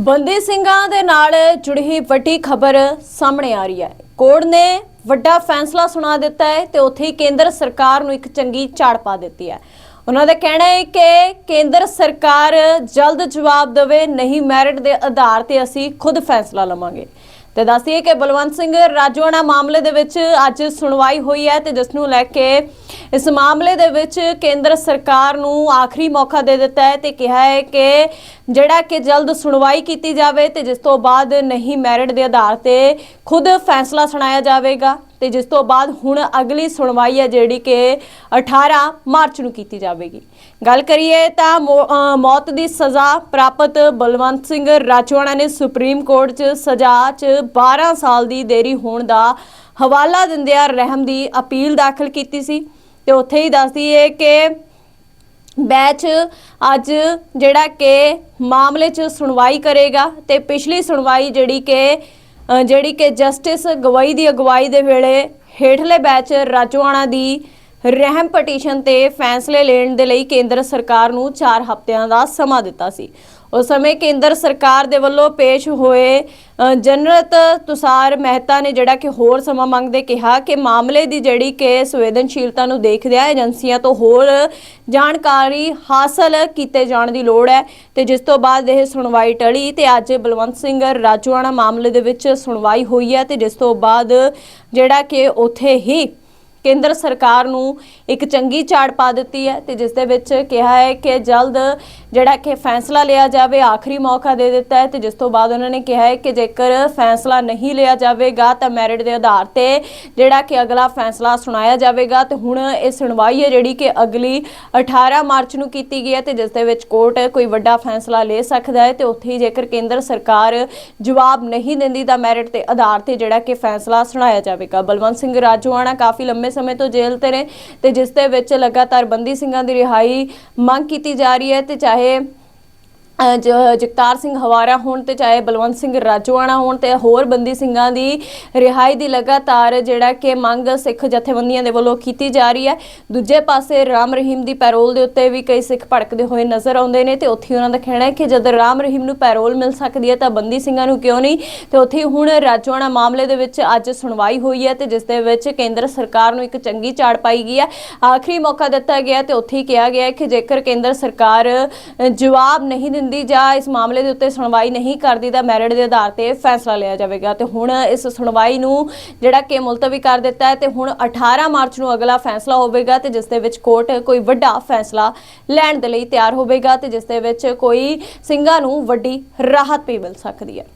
ਬੰਦੀ ਸਿੰਘਾਂ ਦੇ ਨਾਲ ਜੁੜੀ ਵੱਡੀ ਖਬਰ ਸਾਹਮਣੇ ਆ ਰਹੀ ਹੈ। ਕੋਰਟ ਨੇ ਵੱਡਾ ਫੈਸਲਾ ਸੁਣਾ ਦਿੱਤਾ ਹੈ ਤੇ ਉੱਥੇ ਹੀ ਕੇਂਦਰ ਸਰਕਾਰ ਨੂੰ ਇੱਕ ਚੰਗੀ ਝਾੜ ਪਾ ਦਿੱਤੀ ਹੈ। ਉਹਨਾਂ ਦਾ ਕਹਿਣਾ ਹੈ ਕਿ ਕੇਂਦਰ ਸਰਕਾਰ ਜਲਦ ਜਵਾਬ ਦੇਵੇ, ਨਹੀਂ ਮੈਰਿਟ ਦੇ ਆਧਾਰ ਤੇ ਅਸੀਂ ਖੁਦ ਫੈਸਲਾ ਲਵਾਂਗੇ। ਤੇ ਦੱਸਦੀਏ ਕਿ ਬਲਵੰਤ ਸਿੰਘ ਰਾਜੋਆਣਾ ਮਾਮਲੇ ਦੇ ਵਿੱਚ ਅੱਜ ਸੁਣਵਾਈ ਹੋਈ ਹੈ ਤੇ ਜਿਸ ਨੂੰ ਲੈ ਕੇ ਇਸ ਮਾਮਲੇ ਦੇ ਵਿੱਚ ਕੇਂਦਰ ਸਰਕਾਰ ਨੂੰ ਆਖਰੀ ਮੌਕਾ ਦੇ ਦਿੱਤਾ ਹੈ ਤੇ ਕਿਹਾ ਹੈ ਕਿ ਜਿਹੜਾ ਕਿ ਜਲਦ ਸੁਣਵਾਈ ਕੀਤੀ ਜਾਵੇ ਤੇ ਜਿਸ ਤੋਂ ਬਾਅਦ ਨਹੀਂ ਮੈਰਿਟ ਦੇ ਆਧਾਰ ਤੇ ਖੁਦ ਫੈਸਲਾ ਸੁਣਾਇਆ ਜਾਵੇਗਾ ਤੇ ਜਿਸ ਤੋਂ ਬਾਅਦ ਹੁਣ ਅਗਲੀ ਸੁਣਵਾਈ ਹੈ ਜਿਹੜੀ ਕਿ 18 ਮਾਰਚ ਨੂੰ ਕੀਤੀ ਜਾਵੇਗੀ। ਗੱਲ ਕਰੀਏ ਤਾਂ ਮੌ- ਮੌਤ ਦੀ ਸਜ਼ਾ ਪ੍ਰਾਪਤ ਬਲਵੰਤ ਸਿੰਘ ਰਾਜੋਆਣਾ ਨੇ ਸੁਪਰੀਮ ਕੋਰਟ 'ਚ ਸਜ਼ਾ 'ਚ 12 ਸਾਲ ਦੀ ਦੇਰੀ ਹੋਣ ਦਾ ਹਵਾਲਾ ਦਿੰਦਿਆਂ ਰਹਿਮ ਦੀ ਅਪੀਲ ਦਾਖਲ ਕੀਤੀ ਸੀ। ਤੇ ਉੱਥੇ ਹੀ ਦੱਸਦੀ ਹੈ ਕਿ ਬੈਚ ਅੱਜ ਜਿਹੜਾ ਕਿ ਮਾਮਲੇ 'ਚ ਸੁਣਵਾਈ ਕਰੇਗਾ ਤੇ ਪਿਛਲੀ ਸੁਣਵਾਈ ਜਿਹੜੀ ਕਿ ਜਿਹੜੀ ਕਿ ਜਸਟਿਸ ਗਵਾਈ ਦੀ ਅਗਵਾਈ ਦੇ ਵੇਲੇ ਹੇਠਲੇ ਬੈਚ ਰਾਜੋਆਣਾ ਦੀ ਰਹਿਮ ਪਟੀਸ਼ਨ ਤੇ ਫੈਸਲੇ ਲੈਣ ਦੇ ਲਈ ਕੇਂਦਰ ਸਰਕਾਰ ਨੂੰ 4 ਹਫ਼ਤਿਆਂ ਦਾ ਸਮਾਂ ਦਿੱਤਾ ਸੀ। ਉਸ ਸਮੇਂ ਕੇਂਦਰ ਸਰਕਾਰ ਦੇ ਵੱਲੋਂ ਪੇਸ਼ ਹੋਏ ਜਨਰਤ ਤੁਸਾਰ ਮਹਿਤਾ ਨੇ ਜਿਹੜਾ ਕਿ ਹੋਰ ਸਮਾਂ ਮੰਗਦੇ ਕਿਹਾ ਕਿ ਮਾਮਲੇ ਦੀ ਜਿਹੜੀ ਕਿ ਸੰਵੇਦਨਸ਼ੀਲਤਾ ਨੂੰ ਦੇਖਦਿਆਂ ਏਜੰਸੀਆਂ ਤੋਂ ਹੋਰ ਜਾਣਕਾਰੀ ਹਾਸਲ ਕੀਤੇ ਜਾਣ ਦੀ ਲੋੜ ਹੈ ਤੇ ਜਿਸ ਤੋਂ ਬਾਅਦ ਇਹ ਸੁਣਵਾਈ ਟਲੀ ਤੇ ਅੱਜ ਬਲਵੰਤ ਸਿੰਘ ਰਾਜੋਆਣਾ ਮਾਮਲੇ ਦੇ ਵਿੱਚ ਸੁਣਵਾਈ ਹੋਈ ਹੈ ਤੇ ਜਿਸ ਤੋਂ ਬਾਅਦ ਜਿਹੜਾ ਕਿ ਉੱਥੇ ਹੀ ਕੇਂਦਰ ਸਰਕਾਰ ਨੂੰ ਇੱਕ ਚੰਗੀ ਝਾੜ ਪਾ ਦਿੱਤੀ ਹੈ ਤੇ ਜਿਸ ਦੇ ਵਿੱਚ ਕਿਹਾ ਹੈ ਕਿ ਜਲਦ ਜਿਹੜਾ ਕਿ ਫੈਸਲਾ ਲਿਆ ਜਾਵੇ, ਆਖਰੀ ਮੌਕਾ ਦੇ ਦਿੱਤਾ ਹੈ ਤੇ ਜਿਸ ਤੋਂ ਬਾਅਦ ਉਹਨਾਂ ਨੇ ਕਿਹਾ ਹੈ ਕਿ ਜੇਕਰ ਫੈਸਲਾ ਨਹੀਂ ਲਿਆ ਜਾਵੇਗਾ ਤਾਂ ਮੈਰਿਟ ਦੇ ਆਧਾਰ ਤੇ ਜਿਹੜਾ ਕਿ ਅਗਲਾ ਫੈਸਲਾ ਸੁਣਾਇਆ ਜਾਵੇਗਾ ਤੇ ਹੁਣ ਇਹ ਸੁਣਵਾਈ ਹੈ ਜਿਹੜੀ ਕਿ ਅਗਲੀ 18 ਮਾਰਚ ਨੂੰ ਕੀਤੀ ਗਈ ਹੈ ਤੇ ਜਿਸ ਦੇ ਵਿੱਚ ਕੋਰਟ ਕੋਈ ਵੱਡਾ ਫੈਸਲਾ ਲੈ ਸਕਦਾ ਹੈ ਤੇ ਉੱਥੇ ਹੀ ਜੇਕਰ ਕੇਂਦਰ ਸਰਕਾਰ ਜਵਾਬ ਨਹੀਂ ਦਿੰਦੀ ਤਾਂ ਮੈਰਿਟ ਦੇ ਆਧਾਰ ਤੇ ਜਿਹੜਾ ਕਿ ਫੈਸਲਾ ਸੁਣਾਇਆ ਜਾਵੇਗਾ। ਬਲਵੰਤ ਸਿੰਘ ਰਾਜੋਆਣਾ, ਕਾਫੀ ਲੰਮੇ ਸਮੇਂ ਤੋਂ ਜੇਲ੍ਹ ਤੇ ਨੇ ਤੇ ਜਿਸ ਦੇ ਵਿੱਚ ਲਗਾਤਾਰ ਬੰਦੀ ਸਿੰਘਾਂ ਦੀ ਰਿਹਾਈ ਮੰਗ ਕੀਤੀ ਜਾ ਰਹੀ ਹੈ ਤੇ ਚਾਹੇ ਜਗਤਾਰ ਸਿੰਘ ਹਵਾਰਾ ਹੋਣ ਤੇ ਚਾਹੇ ਬਲਵੰਤ ਸਿੰਘ ਰਾਜੋਆਣਾ ਹੋਣ ਤੇ ਹੋਰ ਬੰਦੀ ਸਿੰਘਾਂ ਦੀ ਰਿਹਾਈ ਦੀ ਲਗਾਤਾਰ ਜਿਹੜਾ ਕਿ ਮੰਗ ਸਿੱਖ ਜਥੇਬੰਦੀਆਂ ਦੇ ਵੱਲੋਂ ਕੀਤੀ ਜਾ ਰਹੀ ਹੈ। ਦੂਜੇ ਪਾਸੇ ਰਾਮ ਰਹੀਮ ਦੀ ਪੈਰੋਲ ਦੇ ਉੱਤੇ ਵੀ ਕਈ ਸਿੱਖ ਭੜਕਦੇ ਹੋਏ ਨਜ਼ਰ ਆਉਂਦੇ ਨੇ ਤੇ ਉੱਥੇ ਹੀ ਉਹਨਾਂ ਦਾ ਕਹਿਣਾ ਹੈ ਕਿ ਜਦ ਰਾਮ ਰਹੀਮ ਨੂੰ ਪੈਰੋਲ ਮਿਲ ਸਕਦੀ ਹੈ ਤਾਂ ਬੰਦੀ ਸਿੰਘਾਂ ਨੂੰ ਕਿਉਂ ਨਹੀਂ? ਤੇ ਉੱਥੇ ਹੀ ਹੁਣ ਰਾਜੋਆਣਾ ਮਾਮਲੇ ਦੇ ਵਿੱਚ ਅੱਜ ਸੁਣਵਾਈ ਹੋਈ ਹੈ ਤੇ ਜਿਸ ਦੇ ਵਿੱਚ ਕੇਂਦਰ ਸਰਕਾਰ ਨੂੰ ਇੱਕ ਚੰਗੀ ਝਾੜ ਪਾਈ ਗਈ ਹੈ। ਆਖਰੀ ਮੌਕਾ ਦਿੱਤਾ ਗਿਆ ਹੈ ਤੇ ਉੱਥੇ ਹੀ ਕਿਹਾ ਗਿਆ ਕਿ ਜੇਕਰ ਕੇਂਦਰ ਸਰਕਾਰ ਜਵਾਬ ਨਹੀਂ ਦਿੰਦੀ ਜਾਂ ਇਸ ਮਾਮਲੇ ਦੇ ਉੱਤੇ ਸੁਣਵਾਈ ਨਹੀਂ ਕਰਦੀ ਤਾਂ ਮੈਰਿਟ ਦੇ ਆਧਾਰ ਤੇ ਫੈਸਲਾ ਲਿਆ ਜਾਵੇਗਾ। ਤੇ ਹੁਣ ਇਸ ਸੁਣਵਾਈ ਨੂੰ ਜਿਹੜਾ ਕਿ ਮੁਲਤਵੀ ਕਰ ਦਿੱਤਾ ਹੈ ਤੇ ਹੁਣ 18 ਮਾਰਚ ਨੂੰ ਅਗਲਾ ਫੈਸਲਾ ਹੋਵੇਗਾ ਤੇ ਜਿਸ ਦੇ ਵਿੱਚ ਕੋਰਟ ਕੋਈ ਵੱਡਾ ਫੈਸਲਾ ਲੈਣ ਦੇ ਲਈ ਤਿਆਰ ਹੋਵੇਗਾ ਤੇ ਜਿਸ ਦੇ ਵਿੱਚ ਕੋਈ ਸਿੰਘਾਂ ਨੂੰ ਵੱਡੀ ਰਾਹਤ ਵੀ ਮਿਲ ਸਕਦੀ ਹੈ।